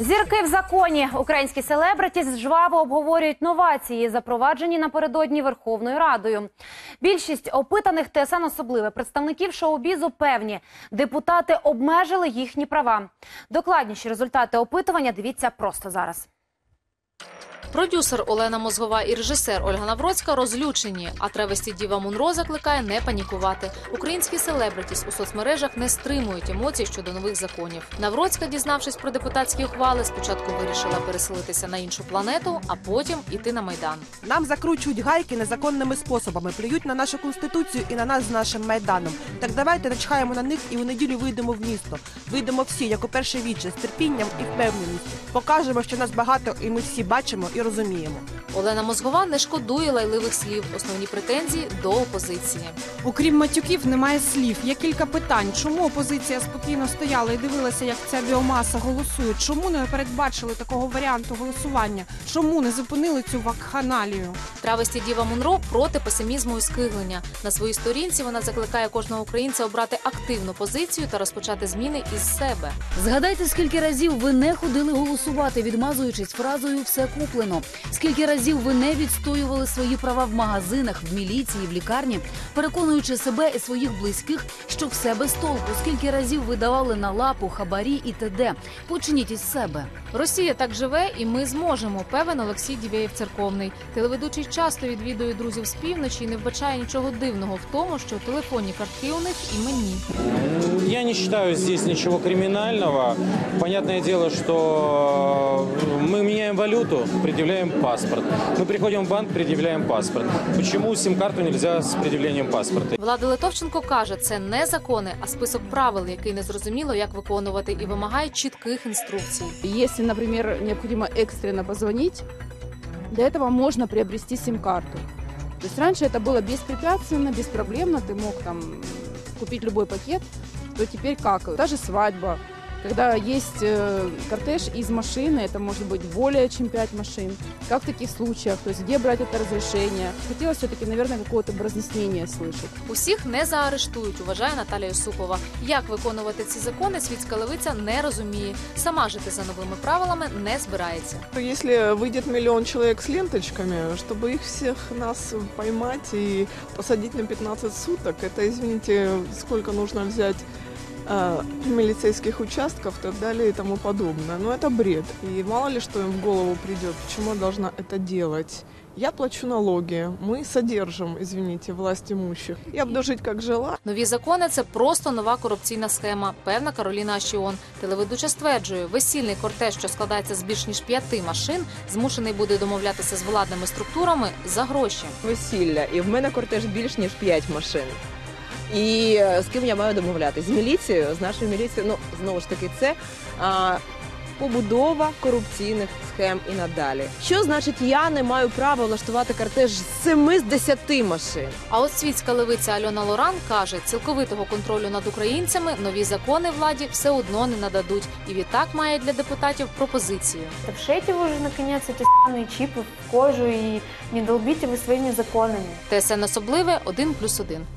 Зірки в законі. Українські селебриті жваво обговорюють новації, запроваджені напередодні Верховною Радою. Більшість опитаних ТСН особливе представників шоу-бізу певні, депутати обмежили їхні права. Докладніші результати опитування дивіться просто зараз. Продюсер Олена Мозгова і режисер Ольга Навроцька розлючені, а тревесті Діва Мунро закликає не панікувати. Українські селебритіс у соцмережах не стримують емоцій щодо нових законів. Навроцька, дізнавшись про депутатські ухвали, спочатку вирішила переселитися на іншу планету, а потім іти на майдан. Нам закручують гайки незаконними способами, плюють на нашу конституцію і на нас з нашим майданом. Так давайте начхаємо на них і у неділю вийдемо в місто. Вийдемо всі, як у перше віче, з терпінням і впевненістю. Покажемо, що нас багато, і ми всі бачимо і розуміємо. Олена Мозгова не шкодує лайливих слів. Основні претензії до опозиції. Окрім матюків, немає слів. Є кілька питань. Чому опозиція спокійно стояла і дивилася, як ця біомаса голосує? Чому не передбачили такого варіанту голосування? Чому не зупинили цю вакханалію? Травесті Діва Мунро проти песимізму і скиглення. На своїй сторінці вона закликає кожного українця обрати активну позицію та розпочати зміни із себе. Згадайте, скільки разів ви не ходили голосувати, відмазуючись фразою все куплено. Скільки разів ви не відстоювали свої права в магазинах, в міліції, в лікарні, переконуючи себе і своїх близьких, що все без толку. Скільки разів ви давали на лапу, хабарі і т.д. Почніть із себе. Росія так живе, і ми зможемо. Певен Олексій Дівєєв церковний. Телеведучий часто відвідує друзів з півночі і не вбачає нічого дивного в тому, що телефонні картки у них іменні. Я не считаю здесь ничего криминального. Понятное дело, что мы меняем валюту, предъявляем паспорт. Мы приходим в банк, предъявляем паспорт. Почему сим-карту нельзя с предъявлением паспорта? Влада Литовченко каже, це не закони, а список правил, який не зрозуміло, як виконувати, і вимагає чітких інструкцій. Если, например, необходимо экстренно позвонить, для этого можно приобрести сим-карту. То есть раньше это было беспрепятственно, беспроблемно, ты мог там купить любой пакет, то теперь как? Та же свадьба, когда есть э, кортеж из машины, это может быть более чем 5 машин. Как в таких случаях? То есть где брать это разрешение? Хотелось все-таки, наверное, какого-то бы разъяснения слышать. Усіх не заарештують, вважає Наталія Юсупова. Як виконувати ці закони, світська левиця не розуміє. Сама жити за новими правилами не збирається. Если выйдет миллион человек с ленточками, чтобы их всех нас поймать и посадить на 15 суток, это, извините, сколько нужно взять э, милицейских участков и так далее и тому подобное. Но это бред. И мало ли что им в голову придет, почему я должна это делать. Я плачу налоги, мы содержим, извините, власть имущих. Я буду жить как жила, Нові закони це просто нова корупційна схема. Певна Кароліна Ашіон. Телеведуча стверджує, весільний кортеж, що складається з більш ніж п'яти машин, змушений буде домовлятися з владними структурами за гроші. весілля, і в мене кортеж більш ніж 5 машин. І е, з ким я маю домовлятися? З міліцією, з нашою міліцією. Ну знову ж таки, це а, побудова корупційних схем і надалі. Що значить, я не маю права влаштувати кортеж з 7 з 10 машин? А от світська левиця Альона Лоран каже, цілковитого контролю над українцями нові закони владі все одно не нададуть. І відтак має для депутатів пропозицію. Да вшейте вы уже наконец эти станные чипы в кожу и не долбите вы своими законами. ТСН особливе 1+,1.